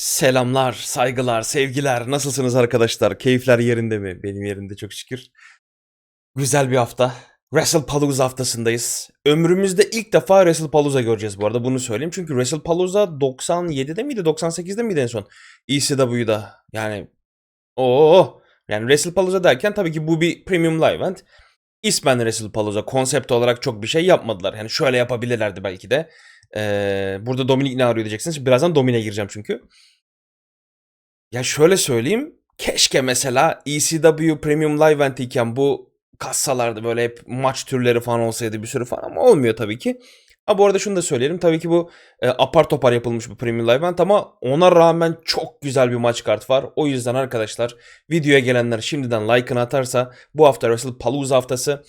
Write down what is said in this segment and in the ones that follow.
Selamlar, saygılar, sevgiler. Nasılsınız arkadaşlar? Keyifler yerinde mi? Benim yerimde çok şükür. Güzel bir hafta. WrestlePalooza haftasındayız. Ömrümüzde ilk defa WrestlePalooza göreceğiz bu arada bunu söyleyeyim. Çünkü WrestlePalooza 97'de miydi 98'de miydi en son? ECW'da. Yani o yani WrestlePalooza derken tabii ki bu bir premium live event. İsmen WrestlePalooza konsept olarak çok bir şey yapmadılar. Yani şöyle yapabilirlerdi belki de. Ee, burada Dominik ne arıyor diyeceksiniz. Birazdan Dominik'e gireceğim çünkü. Ya şöyle söyleyeyim. Keşke mesela ECW Premium Live Event iken bu kassalarda böyle hep maç türleri falan olsaydı bir sürü falan ama olmuyor tabii ki. Ha bu arada şunu da söyleyelim. Tabii ki bu e, apar topar yapılmış bir Premium Live Event ama ona rağmen çok güzel bir maç kart var. O yüzden arkadaşlar videoya gelenler şimdiden like'ını atarsa bu hafta WrestlePalooza haftası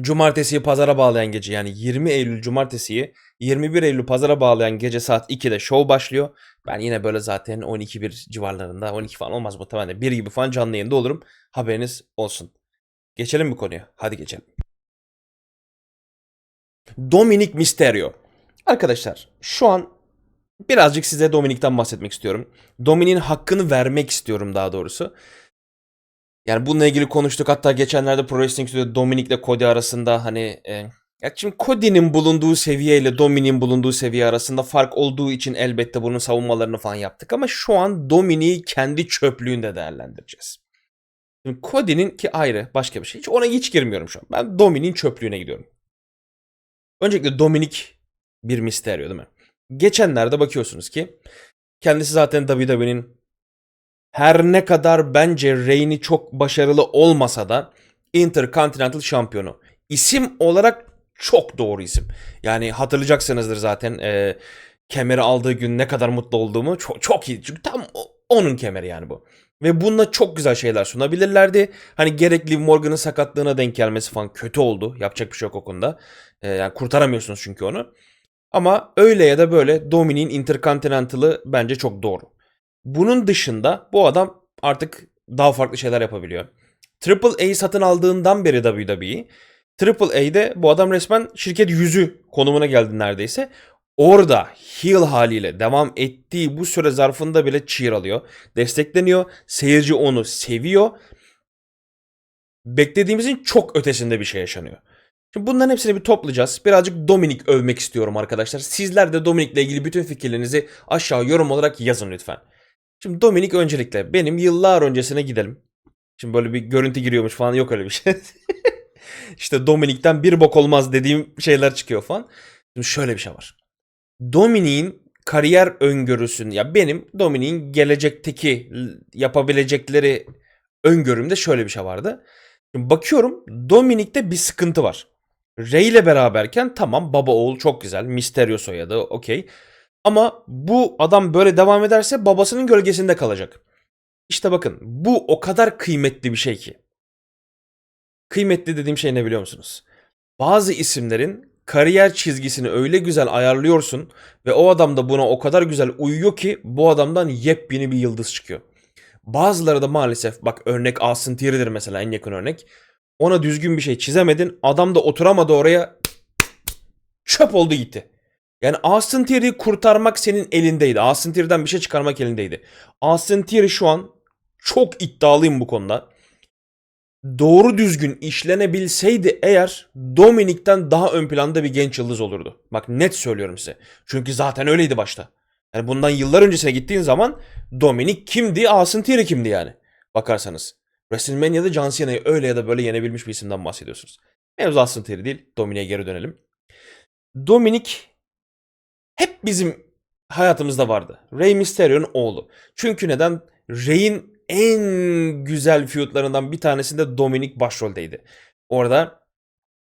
Cumartesiyi pazara bağlayan gece yani 20 Eylül cumartesiyi 21 Eylül pazara bağlayan gece saat 2'de show başlıyor. Ben yine böyle zaten 12-1 civarlarında 12 falan olmaz muhtemelen 1 gibi falan canlı yayında olurum. Haberiniz olsun. Geçelim mi konuya? Hadi geçelim. Dominic Mysterio. Arkadaşlar şu an birazcık size Dominic'ten bahsetmek istiyorum. Dominic'in hakkını vermek istiyorum daha doğrusu. Yani bununla ilgili konuştuk. Hatta geçenlerde Pro Wrestling Studio Dominic ile Cody arasında hani e, ya şimdi Cody'nin bulunduğu seviye ile Dominic'in bulunduğu seviye arasında fark olduğu için elbette bunun savunmalarını falan yaptık ama şu an Dominic'i kendi çöplüğünde değerlendireceğiz. Şimdi Cody'nin ki ayrı başka bir şey. Hiç ona hiç girmiyorum şu an. Ben Dominic'in çöplüğüne gidiyorum. Öncelikle Dominic bir Mysterio değil mi? Geçenlerde bakıyorsunuz ki kendisi zaten WWE'nin her ne kadar bence Reigns'i çok başarılı olmasa da Intercontinental şampiyonu. İsim olarak çok doğru isim. Yani hatırlayacaksınızdır zaten e, kemeri aldığı gün ne kadar mutlu olduğumu. Çok, çok iyi. Çünkü tam onun kemeri yani bu. Ve bununla çok güzel şeyler sunabilirlerdi. Hani gerek Liv Morgan'ın sakatlığına denk gelmesi falan kötü oldu. Yapacak bir şey yok o konuda. E, yani kurtaramıyorsunuz çünkü onu. Ama öyle ya da böyle Dominic'in Intercontinental'ı bence çok doğru. Bunun dışında bu adam artık daha farklı şeyler yapabiliyor. Triple A satın aldığından beri WWE Triple A'de bu adam resmen şirket yüzü konumuna geldi neredeyse. Orada heel haliyle devam ettiği bu süre zarfında bile cheer alıyor. Destekleniyor. Seyirci onu seviyor. Beklediğimizin çok ötesinde bir şey yaşanıyor. Şimdi bunların hepsini bir toplayacağız. Birazcık Dominik övmek istiyorum arkadaşlar. Sizler de Dominik'le ilgili bütün fikirlerinizi aşağı yorum olarak yazın lütfen. Şimdi Dominik öncelikle benim yıllar öncesine gidelim. Şimdi böyle bir görüntü giriyormuş falan yok öyle bir şey. işte Dominik'ten bir bok olmaz dediğim şeyler çıkıyor falan. Şimdi şöyle bir şey var. Dominik'in kariyer öngörüsün ya benim Dominik'in gelecekteki yapabilecekleri öngörümde şöyle bir şey vardı. Şimdi bakıyorum Dominik'te bir sıkıntı var. Ray ile beraberken tamam baba oğul çok güzel. Mysterio soyadı okey. Ama bu adam böyle devam ederse babasının gölgesinde kalacak. İşte bakın bu o kadar kıymetli bir şey ki. Kıymetli dediğim şey ne biliyor musunuz? Bazı isimlerin kariyer çizgisini öyle güzel ayarlıyorsun ve o adam da buna o kadar güzel uyuyor ki bu adamdan yepyeni bir yıldız çıkıyor. Bazıları da maalesef bak örnek Austin Theory'dir mesela en yakın örnek. Ona düzgün bir şey çizemedin. Adam da oturamadı oraya. Çöp oldu gitti. Yani Austin Theory'yi kurtarmak senin elindeydi. Austin Theory'den bir şey çıkarmak elindeydi. Austin Theory şu an çok iddialıyım bu konuda. Doğru düzgün işlenebilseydi eğer Dominik'ten daha ön planda bir genç yıldız olurdu. Bak net söylüyorum size. Çünkü zaten öyleydi başta. Yani bundan yıllar öncesine gittiğin zaman Dominik kimdi, Austin Theory kimdi yani. Bakarsanız. WrestleMania'da John Cena'yı öyle ya da böyle yenebilmiş bir isimden bahsediyorsunuz. Mevzu Austin Theory değil. Dominik'e geri dönelim. Dominik hep bizim hayatımızda vardı. Rey Mysterio'nun oğlu. Çünkü neden? Rey'in en güzel feudlarından bir tanesinde Dominik başroldeydi. Orada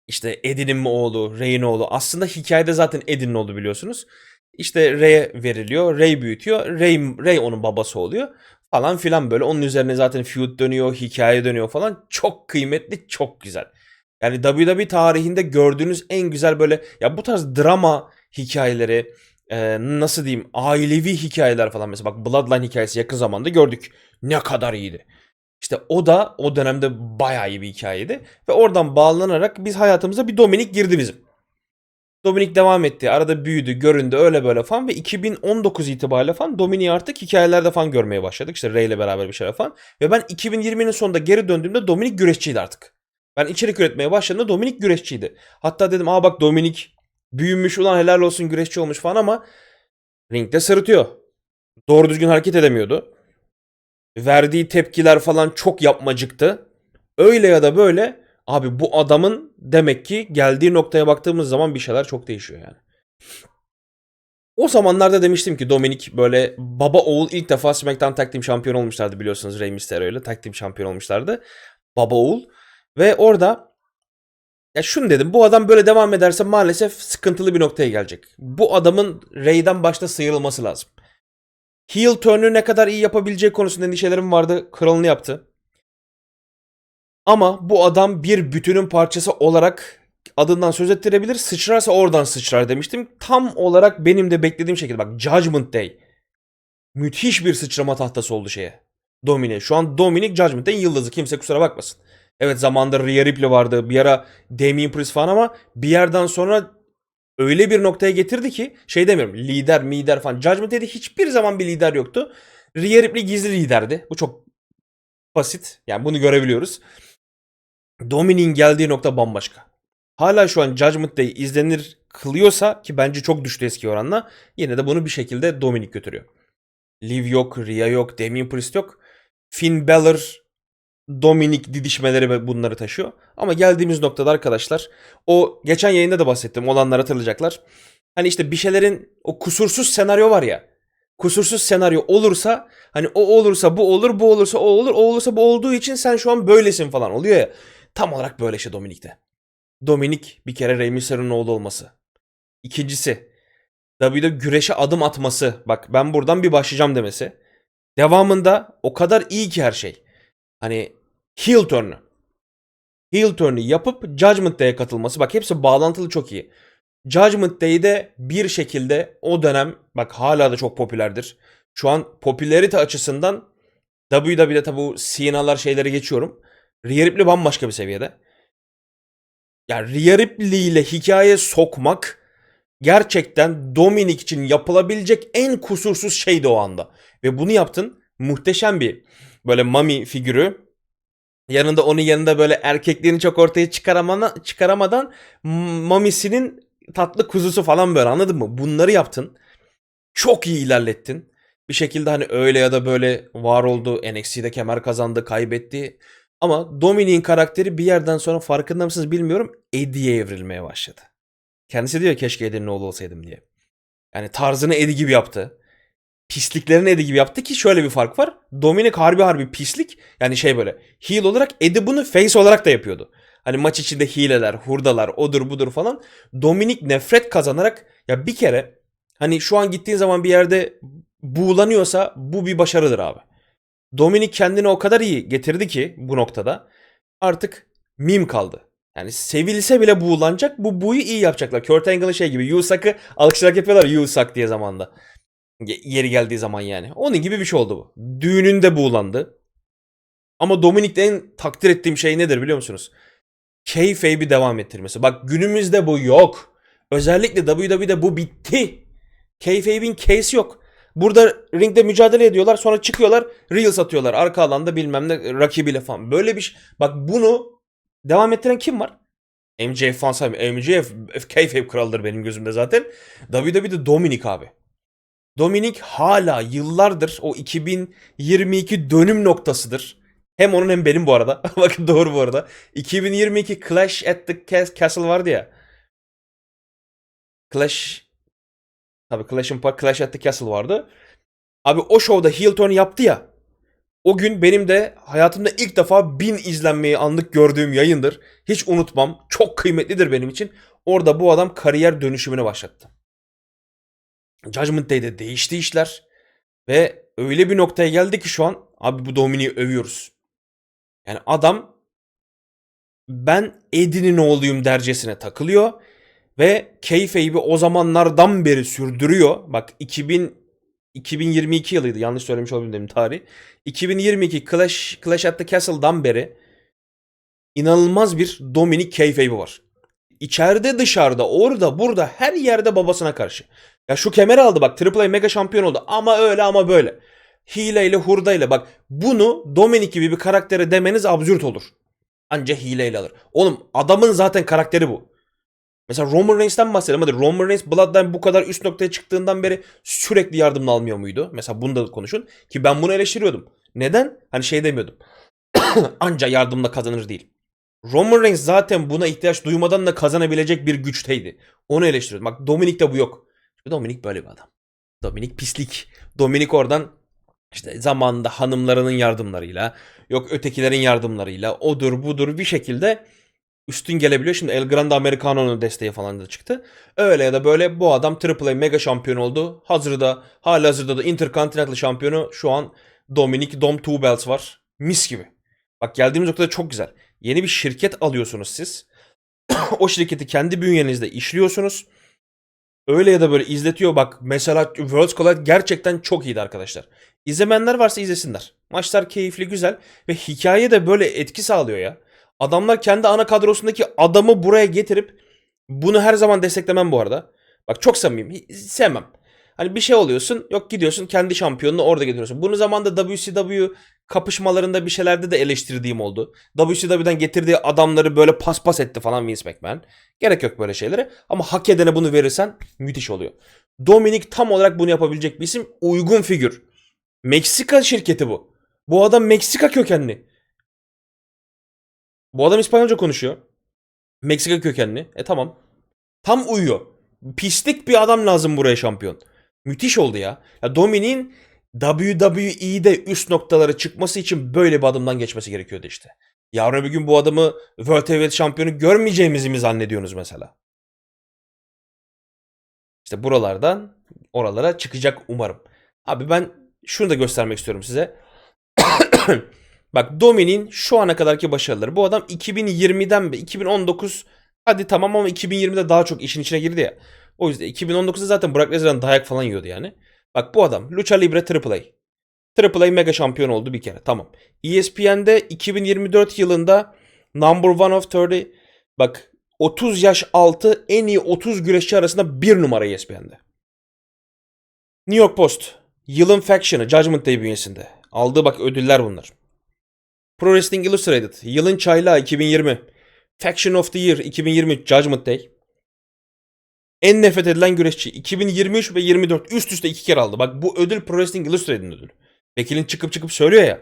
işte Eddie'nin mi oğlu, Rey'in oğlu. Aslında hikayede zaten Eddie'nin oğlu biliyorsunuz. İşte Rey'e veriliyor. Rey büyütüyor. Rey, Rey onun babası oluyor. Falan filan böyle. Onun üzerine zaten feud dönüyor, hikaye dönüyor falan. Çok kıymetli, çok güzel. Yani WWE tarihinde gördüğünüz en güzel böyle ya bu tarz drama hikayeleri e, nasıl diyeyim ailevi hikayeler falan mesela bak Bloodline hikayesi yakın zamanda gördük. Ne kadar iyiydi. İşte o da o dönemde bayağı iyi bir hikayeydi ve oradan bağlanarak biz hayatımıza bir Dominik girdi bizim. Dominik devam etti. Arada büyüdü, göründü öyle böyle falan ve 2019 itibariyle falan Dominik'i artık hikayelerde falan görmeye başladık. İşte Ray ile beraber bir şeyler falan. Ve ben 2020'nin sonunda geri döndüğümde Dominik güreşçiydi artık. Ben içerik üretmeye başladığımda Dominik güreşçiydi. Hatta dedim aa bak Dominik büyümüş ulan helal olsun güreşçi olmuş falan ama ringde sırıtıyor. Doğru düzgün hareket edemiyordu. Verdiği tepkiler falan çok yapmacıktı. Öyle ya da böyle abi bu adamın demek ki geldiği noktaya baktığımız zaman bir şeyler çok değişiyor yani. O zamanlarda demiştim ki Dominik böyle baba oğul ilk defa SmackDown Tag Team şampiyon olmuşlardı biliyorsunuz Rey Mysterio ile Tag Team şampiyon olmuşlardı. Baba oğul. Ve orada ya şunu dedim bu adam böyle devam ederse maalesef sıkıntılı bir noktaya gelecek. Bu adamın Rey'den başta sıyrılması lazım. Heel turn'ü ne kadar iyi yapabileceği konusunda endişelerim vardı. Kralını yaptı. Ama bu adam bir bütünün parçası olarak adından söz ettirebilir. Sıçrarsa oradan sıçrar demiştim. Tam olarak benim de beklediğim şekilde. Bak Judgment Day. Müthiş bir sıçrama tahtası oldu şeye. Dominic. Şu an Dominic Judgment Day'in yıldızı. Kimse kusura bakmasın. Evet zamanında Rhea Ripley vardı. Bir ara Damien Priest falan ama bir yerden sonra öyle bir noktaya getirdi ki şey demiyorum lider mider falan. Judgment Day'de hiçbir zaman bir lider yoktu. Rhea Ripley gizli liderdi. Bu çok basit. Yani bunu görebiliyoruz. Dominic'in geldiği nokta bambaşka. Hala şu an Judgment Day izlenir kılıyorsa ki bence çok düştü eski oranla yine de bunu bir şekilde Dominic götürüyor. Liv yok, Rhea yok, Damien Priest yok. Finn Balor, Dominic didişmeleri ve bunları taşıyor. Ama geldiğimiz noktada arkadaşlar o geçen yayında da bahsettim olanlar hatırlayacaklar. Hani işte bir şeylerin o kusursuz senaryo var ya. Kusursuz senaryo olursa hani o olursa bu olur, bu olursa o olur, o olursa bu olduğu için sen şu an böylesin falan oluyor ya. Tam olarak böyle işte Dominik'te. Dominik bir kere Rey Mysterio'nun oğlu olması. İkincisi WWE güreşe adım atması. Bak ben buradan bir başlayacağım demesi. Devamında o kadar iyi ki her şey. Hani heel turn'u. Heel turn'u yapıp Judgment Day'e katılması. Bak hepsi bağlantılı çok iyi. Judgment Day'de bir şekilde o dönem bak hala da çok popülerdir. Şu an popülerite açısından WWE'de tabi bu Cena'lar şeyleri geçiyorum. Rhea Ripley bambaşka bir seviyede. Yani Rhea Ripley ile hikaye sokmak gerçekten Dominic için yapılabilecek en kusursuz şeydi o anda. Ve bunu yaptın. Muhteşem bir böyle mami figürü. Yanında onun yanında böyle erkekliğini çok ortaya çıkaramana, çıkaramadan mamisinin tatlı kuzusu falan böyle anladın mı? Bunları yaptın. Çok iyi ilerlettin. Bir şekilde hani öyle ya da böyle var oldu. NXT'de kemer kazandı, kaybetti. Ama Dominic'in karakteri bir yerden sonra farkında mısınız bilmiyorum Eddie'ye evrilmeye başladı. Kendisi diyor keşke Eddie'nin oğlu olsaydım diye. Yani tarzını Eddie gibi yaptı. Pisliklerini Eddie gibi yaptı ki şöyle bir fark var. Dominic harbi harbi pislik. Yani şey böyle heel olarak Eddie bunu face olarak da yapıyordu. Hani maç içinde hileler, hurdalar, odur budur falan. Dominic nefret kazanarak ya bir kere hani şu an gittiğin zaman bir yerde buğulanıyorsa bu bir başarıdır abi. Dominic kendini o kadar iyi getirdi ki bu noktada artık mim kaldı. Yani sevilse bile buğulanacak. Bu buyu iyi yapacaklar. Kurt Angle'ın şey gibi Yusak'ı alkışlarak yapıyorlar Yusak diye zamanda. Yeri geldiği zaman yani. Onun gibi bir şey oldu bu. Düğününde buğulandı. Ama Dominic'te en takdir ettiğim şey nedir biliyor musunuz? Kayfabe'i devam ettirmesi. Bak günümüzde bu yok. Özellikle WWE'de bu bitti. Kayfabe'in case yok. Burada ringde mücadele ediyorlar sonra çıkıyorlar Reels atıyorlar arka alanda bilmem ne rakibiyle falan. Böyle bir şey. Bak bunu devam ettiren kim var? MJF falan saymıyor. MJF kayfabe kralıdır benim gözümde zaten. WWE'de Dominic abi. Dominic hala yıllardır o 2022 dönüm noktasıdır. Hem onun hem benim bu arada. Bakın doğru bu arada. 2022 Clash at the Castle vardı ya. Clash Tabii Clash'ın Clash at the Castle vardı. Abi o şovda heel turn yaptı ya. O gün benim de hayatımda ilk defa bin izlenmeyi anlık gördüğüm yayındır. Hiç unutmam. Çok kıymetlidir benim için. Orada bu adam kariyer dönüşümünü başlattı. Judgment Day'de değişti işler. Ve öyle bir noktaya geldi ki şu an abi bu Dominic'i övüyoruz. Yani adam ben Eddie'nin oğluyum dercesine takılıyor. Ve keyfeyi o zamanlardan beri sürdürüyor. Bak 2000 2022 yılıydı yanlış söylemiş olabilirim tarih. 2022 Clash, Clash at the Castle'dan beri inanılmaz bir Dominic keyfeyi var. içeride dışarıda orada burada her yerde babasına karşı. Ya şu kemeri aldı bak Triple A mega şampiyon oldu ama öyle ama böyle. Hileyle hurdayla bak bunu Dominic gibi bir karaktere demeniz absürt olur. Anca hileyle alır. Oğlum adamın zaten karakteri bu. Mesela Roman Reigns'ten bahsedelim. Hadi Roman Reigns Bloodline bu kadar üst noktaya çıktığından beri sürekli yardımını almıyor muydu? Mesela bunu da konuşun. Ki ben bunu eleştiriyordum. Neden? Hani şey demiyordum. Anca yardımla kazanır değil. Roman Reigns zaten buna ihtiyaç duymadan da kazanabilecek bir güçteydi. Onu eleştiriyordum. Bak Dominik'te bu yok. Dominik böyle bir adam. Dominik pislik. Dominik oradan işte zamanında hanımlarının yardımlarıyla, yok ötekilerin yardımlarıyla, odur budur bir şekilde üstün gelebiliyor. Şimdi El Grande Americano'nun desteği falan da çıktı. Öyle ya da böyle bu adam AAA mega şampiyon oldu. Hazırda, hala hazırda da Intercontinental şampiyonu şu an Dominic Dom Two Belts var. Mis gibi. Bak geldiğimiz noktada çok güzel. Yeni bir şirket alıyorsunuz siz. o şirketi kendi bünyenizde işliyorsunuz. Öyle ya da böyle izletiyor bak. Mesela Worlds Collide gerçekten çok iyiydi arkadaşlar. İzlemeyenler varsa izlesinler. Maçlar keyifli, güzel ve hikaye de böyle etki sağlıyor ya. Adamlar kendi ana kadrosundaki adamı buraya getirip bunu her zaman desteklemem bu arada. Bak çok samimiyim. Sevmem. Hani bir şey oluyorsun yok gidiyorsun kendi şampiyonunu orada getiriyorsun. Bunu zamanda WCW kapışmalarında bir şeylerde de eleştirdiğim oldu. WCW'den getirdiği adamları böyle paspas etti falan Vince McMahon. Gerek yok böyle şeylere ama hak edene bunu verirsen müthiş oluyor. Dominic tam olarak bunu yapabilecek bir isim. Uygun figür. Meksika şirketi bu. Bu adam Meksika kökenli. Bu adam İspanyolca konuşuyor. Meksika kökenli. E tamam. Tam uyuyor. Pislik bir adam lazım buraya şampiyon. Müthiş oldu ya. Ya Dominic'in WWE'de üst noktalara çıkması için böyle bir adımdan geçmesi gerekiyordu işte. Yarın öbür gün bu adamı World Heavyweight şampiyonu görmeyeceğimizi mi zannediyorsunuz mesela? İşte buralardan oralara çıkacak umarım. Abi ben şunu da göstermek istiyorum size. Bak Dominic'in şu ana kadarki başarıları. Bu adam 2020'den be 2019 hadi tamam ama 2020'de daha çok işin içine girdi ya. O yüzden 2019'da zaten Brock Lesnar'dan dayak falan yiyordu yani. Bak bu adam Lucha Libre AAA. AAA mega şampiyon oldu bir kere. Tamam. ESPN'de 2024 yılında Number One of 30 bak 30 yaş altı en iyi 30 güreşçi arasında bir numara ESPN'de. New York Post yılın faction'ı Judgment Day bünyesinde. Aldığı bak ödüller bunlar. Pro Wrestling Illustrated yılın çaylağı 2020. Faction of the Year 2023 Judgment Day. En nefret edilen güreşçi 2023 ve 24 üst üste iki kere aldı. Bak bu ödül Pro Wrestling Illustrated'in ödülü. Vekilin çıkıp çıkıp söylüyor ya.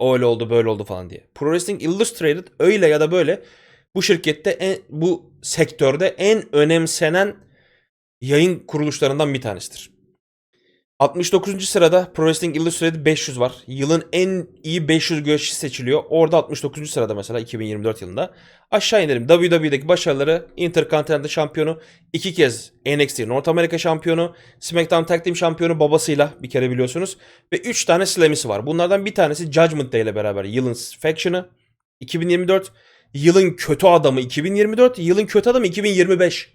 Öyle oldu böyle oldu falan diye. Pro Wrestling Illustrated öyle ya da böyle bu şirkette en, bu sektörde en önemsenen yayın kuruluşlarından bir tanesidir. 69. sırada Pro Wrestling Illustrated 500 var. Yılın en iyi 500 güreşçi seçiliyor. Orada 69. sırada mesela 2024 yılında. Aşağı inelim. WWE'deki başarıları Intercontinental şampiyonu, iki kez NXT North America şampiyonu, SmackDown Tag Team şampiyonu babasıyla bir kere biliyorsunuz. Ve 3 tane Slammy'si var. Bunlardan bir tanesi Judgment Day ile beraber yılın Faction'ı 2024, yılın kötü adamı 2024, yılın kötü adamı 2025.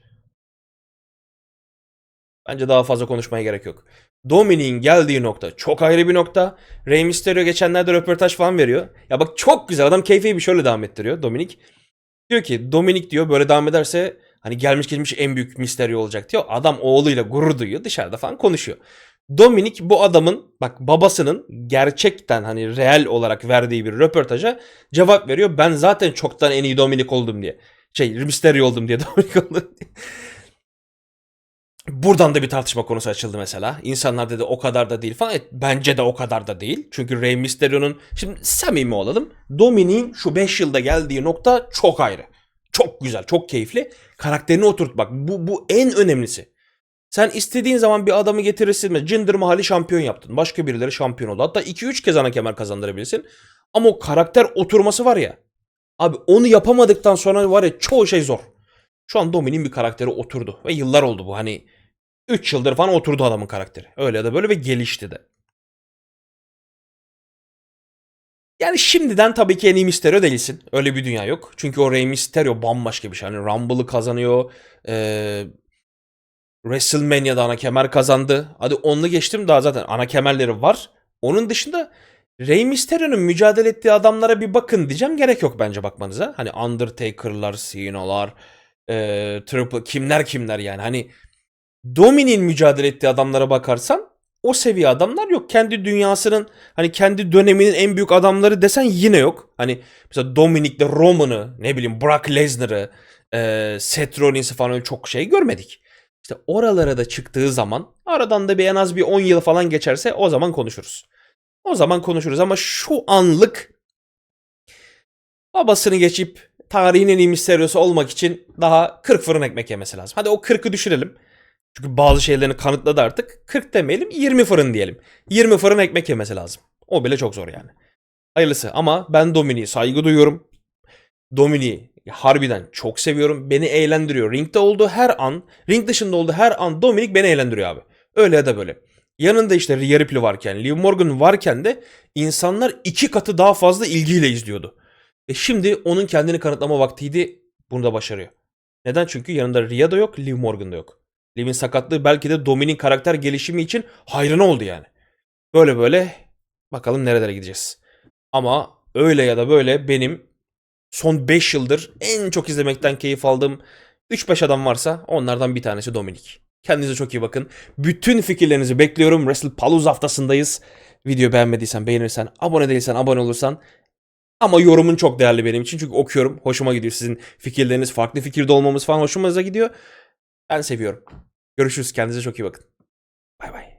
Bence daha fazla konuşmaya gerek yok. Dominic'in geldiği nokta çok ayrı bir nokta. Rey Mysterio geçenlerde röportaj falan veriyor. Ya bak çok güzel adam keyfi bir şöyle devam ettiriyor Dominic. Diyor ki Dominic diyor böyle devam ederse hani gelmiş geçmiş en büyük Mysterio olacak diyor. Adam oğluyla gurur duyuyor dışarıda falan konuşuyor. Dominic bu adamın bak babasının gerçekten hani real olarak verdiği bir röportaja cevap veriyor. Ben zaten çoktan en iyi Dominic oldum diye. Şey Mysterio oldum diye Dominic oldum diye. Buradan da bir tartışma konusu açıldı mesela. İnsanlar dedi o kadar da değil falan. Evet, bence de o kadar da değil. Çünkü Rey Mysterio'nun şimdi samimi olalım. Dominic'in şu 5 yılda geldiği nokta çok ayrı. Çok güzel, çok keyifli. Karakterini oturt bak. Bu, bu en önemlisi. Sen istediğin zaman bir adamı getirirsin. Jinder Mahal'i şampiyon yaptın. Başka birileri şampiyon oldu. Hatta 2-3 kez ana kemer kazandırabilirsin. Ama o karakter oturması var ya. Abi onu yapamadıktan sonra var ya çoğu şey zor. Şu an Dominic'in bir karakteri oturdu. Ve yıllar oldu bu. Hani 3 yıldır falan oturdu adamın karakteri. Öyle ya da böyle ve gelişti de. Yani şimdiden tabii ki en iyi Mysterio değilsin. Öyle bir dünya yok. Çünkü o Rey Mysterio bambaşka bir şey. Hani Rumble'ı kazanıyor. Ee, WrestleMania'da ana kemer kazandı. Hadi onunla geçtim daha zaten ana kemerleri var. Onun dışında Rey Mysterio'nun mücadele ettiği adamlara bir bakın diyeceğim. Gerek yok bence bakmanıza. Hani Undertaker'lar, Cena'lar, Ee, Triple kimler kimler yani. Hani Dominik'in mücadele ettiği adamlara bakarsan o seviye adamlar yok. Kendi dünyasının hani kendi döneminin en büyük adamları desen yine yok. Hani mesela Dominik'le Roman'ı ne bileyim Brock Lesnar'ı e, Seth Rollins'i falan öyle çok şey görmedik. İşte oralara da çıktığı zaman aradan da bir en az bir 10 yıl falan geçerse o zaman konuşuruz. O zaman konuşuruz ama şu anlık babasını geçip tarihin en iyi misteryosu olmak için daha 40 fırın ekmek yemesi lazım. Hadi o 40'ı düşürelim. Çünkü bazı şeylerini kanıtladı artık. 40 demeyelim 20 fırın diyelim. 20 fırın ekmek yemesi lazım. O bile çok zor yani. Hayırlısı ama ben Dominik'e saygı duyuyorum. Dominik'i harbiden çok seviyorum. Beni eğlendiriyor. Ringde olduğu her an, ring dışında olduğu her an Dominik beni eğlendiriyor abi. Öyle ya da böyle. Yanında işte Rhea Ripley varken, Liv Morgan varken de insanlar iki katı daha fazla ilgiyle izliyordu. E şimdi onun kendini kanıtlama vaktiydi. Bunu da başarıyor. Neden? Çünkü yanında Rhea da yok, Liv Morgan da yok. Liv'in sakatlığı belki de Dominik'in karakter gelişimi için hayrına oldu yani. Böyle böyle bakalım nerelere gideceğiz. Ama öyle ya da böyle benim son 5 yıldır en çok izlemekten keyif aldığım 3-5 adam varsa onlardan bir tanesi Dominik. Kendinize çok iyi bakın. Bütün fikirlerinizi bekliyorum. WrestlePalooza haftasındayız. Video beğenmediysen, beğenirsen, abone değilsen, abone olursan. Ama yorumun çok değerli benim için. Çünkü okuyorum. Hoşuma gidiyor. Sizin fikirleriniz, farklı fikirde olmamız falan hoşumuza gidiyor. Ben seviyorum. Görüşürüz. Kendinize çok iyi bakın. Bay bay.